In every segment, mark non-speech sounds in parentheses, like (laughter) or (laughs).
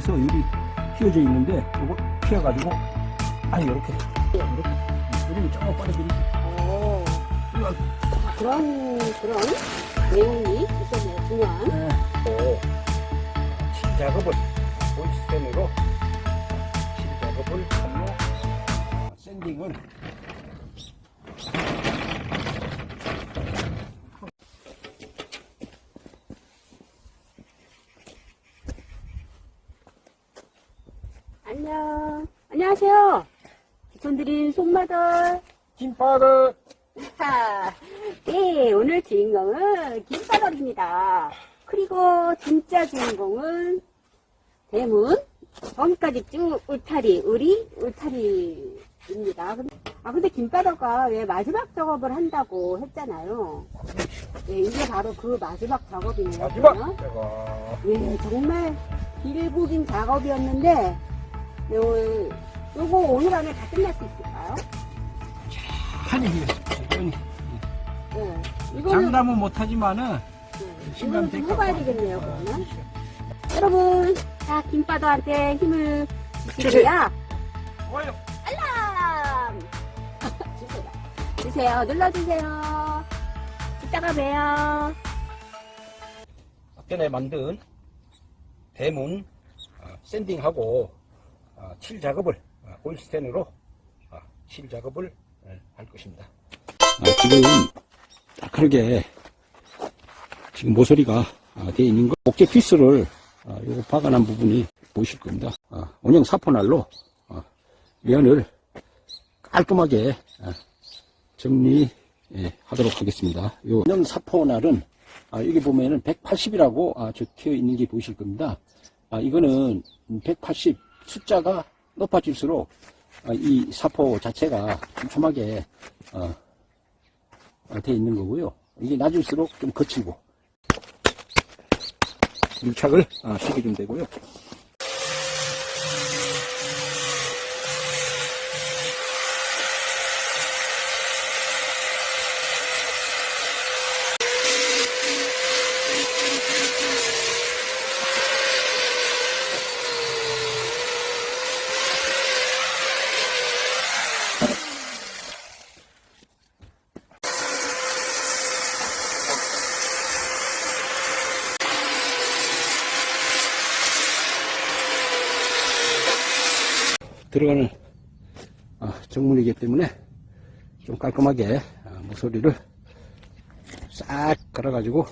여기서 여기 휘어져 있는데 이걸 휘어가지고 아니 이렇게 이렇게 이렇게 쭉 빨아들이지 오. 아, 그런, 그런 내용이 있었네요. 중요한. 네. 또 실작업을 보이스텐으로 실작업을 하며 샌딩을 안녕. 안녕하세요. 기촌드린 손마들. 김밥을 하, 네, 오늘 주인공은 김바닥입니다. 그리고 진짜 주인공은 대문, 거기까지 쭉 울타리, 우리 울타리입니다. 아, 근데 김바닥가 왜 마지막 작업을 한다고 했잖아요. 네, 이게 바로 그 마지막 작업이네요. 마지막. 제가 예, 정말 길고긴 작업이었는데, 요, 요거 오늘 안에 다 끝날 수 있을까요? 한이 이건 네. 이거는 장담은 못하지만은 네, 신경 이거는 좀 해봐야. 되겠네요, 그러면. 여러분, 자, 김바도한테 힘을 주시고요. 좋아요. 알람! 주세요. (laughs) 주세요. 눌러주세요. 이따가 봬요. 전에 만든 대문 어, 샌딩하고 어, 칠 작업을 어, 볼스텐으로 어, 칠 작업을 어, 할 것입니다. 지금 딱하게 지금 모서리가 어, 되어 있는 거 목재 피스를 어, 요거 박아난 부분이 보이실 겁니다. 어, 원형 사포날로 어, 면을 깔끔하게 어, 정리하도록 하겠습니다. 요 원형 사포날은 아, 여기 보면은 180이라고 아, 적혀 있는 게 보이실 겁니다. 아, 이거는 180 숫자가 높아질수록 아, 이 사포 자체가 촘촘하게 어, 어, 되어 있는 거고요. 이게 낮을수록 좀 거칠고 밀착을 아, 시켜주면 되고요. 들어가는 아, 정문이기 때문에 좀 깔끔하게 아, 모서리를 싹 갈아가지고.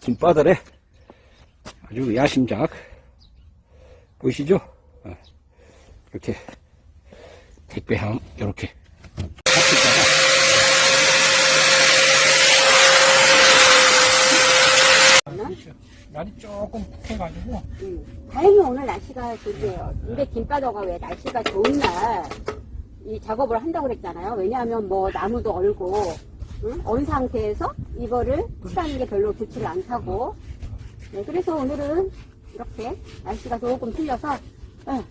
김바닥에 아주 야심작 보이시죠? 어, 이렇게 택배함 이렇게 날이 조금 푹해가지고 음, 다행히 오늘 날씨가 좋네요. 근데 김바다가 왜 날씨가 좋은 날 이 작업을 한다고 그랬잖아요. 왜냐하면 뭐 나무도 얼고 응? 얼 상태에서 이거를 푸다는 게 별로 좋지를 않다고. 네, 그래서 오늘은 이렇게 날씨가 조금 풀려서 예,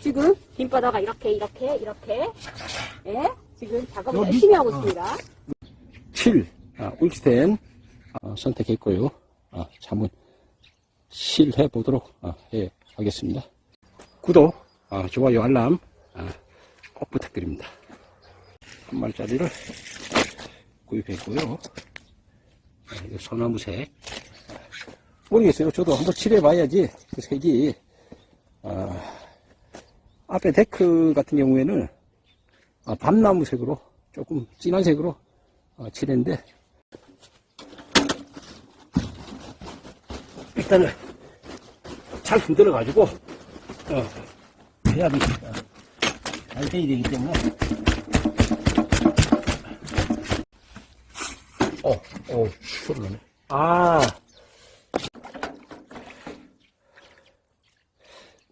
지금 김바다가 이렇게 이렇게 이렇게 예, 지금 작업을? 열심히 하고 어. 있습니다. 7 아, 울스텐 아, 선택했고요. 아, 한번 실해 보도록 아, 해 하겠습니다. 구독, 아, 좋아요, 알람 아, 꼭 부탁드립니다. 한 마리짜리를 구입했고요. 아, 소나무색 모르겠어요. 저도 한번 칠해봐야지. 그 색이. 아, 앞에 데크 같은 경우에는 아, 밤나무색으로 조금 진한 색으로 어, 칠했는데. 일단은 잘 흔들어 가지고 어, 해야 되니까 잘 돼야 되기 때문에. 어, 어, 소리 나네. 아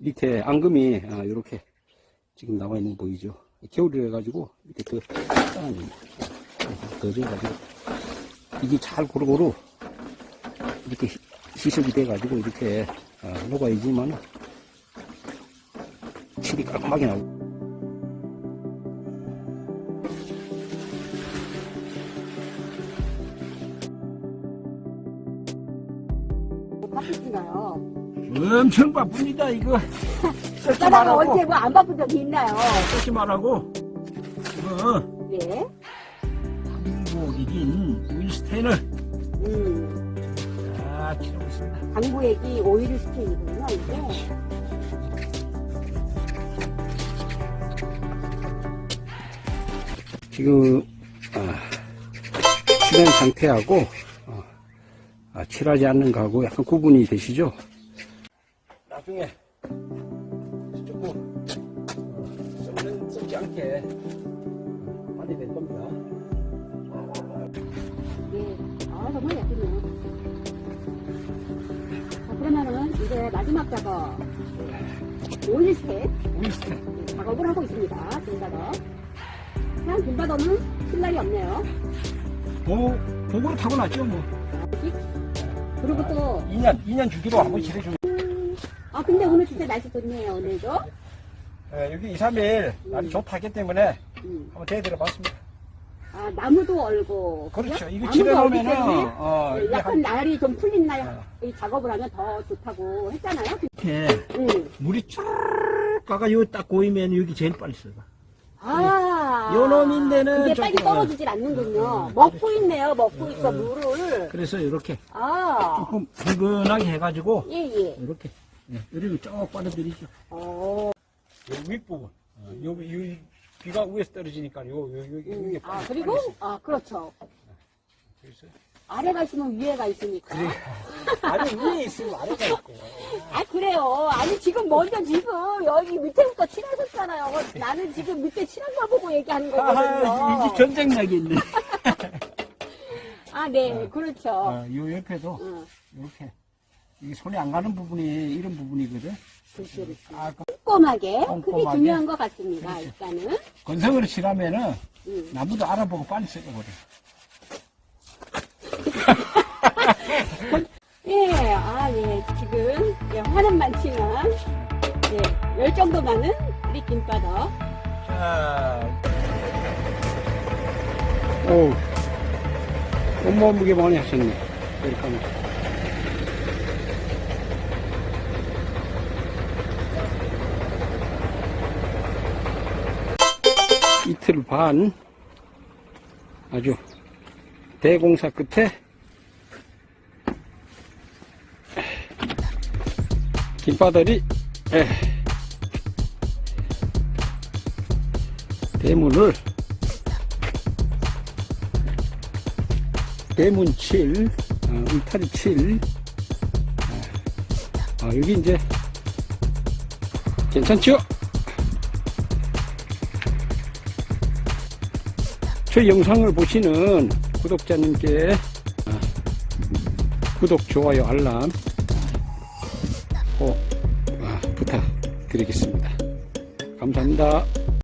밑에 앙금이 이렇게 지금 나와 있는 거 보이죠? 겨울이라 가지고 밑에 그 더져 가지고 이게 잘 고루고루 이렇게 희- 희석이 돼 가지고 이렇게 어, 녹아야지만 칠이 깔끔하게 나오고. 엄청 바쁩니다, 이거. 말라고. 언제 뭐 안 바쁜 적이 있나요? 쓰지 말라고. 이거, 예. 한국이긴 윈스텐을. 음, 아, 칠하고 있습니다. 당구액이 오일 스테이군요, 이게. 지금 아, 칠한 상태하고 어, 아, 칠하지 않는 거하고 약간 구분이 되시죠? 나중에 조금 어, 썩는 썩지 않게 많이 될 겁니다. 예. 아, 정말 예쁘네요. 자, 그러면은 이제 마지막 작업. 오일 스텝 윈스텐 작업을 하고 있습니다. 김바더. 그냥 김바더는 쓸 날이 없네요. 보, 보고로 타고났죠 뭐. 그리고 또, 2년 2년 주기로 한번 칠해주면. 아, 근데 오늘 진짜 날씨 좋네요, 오늘도. 예, 여기 2, 3일 날이 음. 좋다기 때문에 음. 한번 대들어 봤습니다. 아, 나무도 얼고. 그렇죠. 이거 나무도 얼기 칠해놓으면은 때문에 어, 이게 약간 한- 날이 좀 풀린 날 어. 이 작업을 하면 더 좋다고 했잖아요. 이렇게 응. 물이 쫙 가가 요딱 고이면 여기 제일 빨리 썩어. 아. 요 놈인 데는 그게 빨리 조금- 떨어지질 않는군요. 음, 먹고 있네요. 먹고 있어, 물을. 그래서 이렇게 아. 조금 붉은하게 해가지고 예, 예. 이렇게 예, 이렇게 쭉 빨아들이죠. 어. 요 윗부분, 어, 요, 요 비가 위에서 떨어지니까 요, 요, 요, 음. 요게 아, 그리고, 아, 그렇죠. 그래서 아래가 있으면 위에가 있으니까. 아래 위에 있으면 아래가 있고. (laughs) 아, 그래요. 아니, 지금 먼저 지금 여기 밑에부터 칠하셨잖아요. 나는 지금 밑에 칠한 걸 보고 얘기하는 아, 거거든요. 이게 전쟁력이 있네. (laughs) 아, 네, 그렇죠. 어, 요 옆에도 응, 이렇게 이 손이 안 가는 부분이 이런 부분이거든. 그렇죠, 그렇죠. 아, 그 꼼꼼하게, 그게 꼼꼼하게. 중요한 것 같습니다, 일단은. 건성으로 칠하면은 음. 나무도 알아보고 빨리 썩어버려. (laughs) 예, 아, 예, 지금, 예, 화는 많지만, 예, 열정도 많은 우리 김바더. 자, 오, 엄마 무게 많이 하셨네. 이렇게 하면. 이틀 반 아주 대공사 끝에 김바들이 에, 대문을 대문 7, 어, 울타리 7. 아, 아, 여기 이제 괜찮죠? 저 영상을 보시는 구독자님께 아, 구독, 좋아요, 알람 꼭 아, 부탁드리겠습니다. 감사합니다.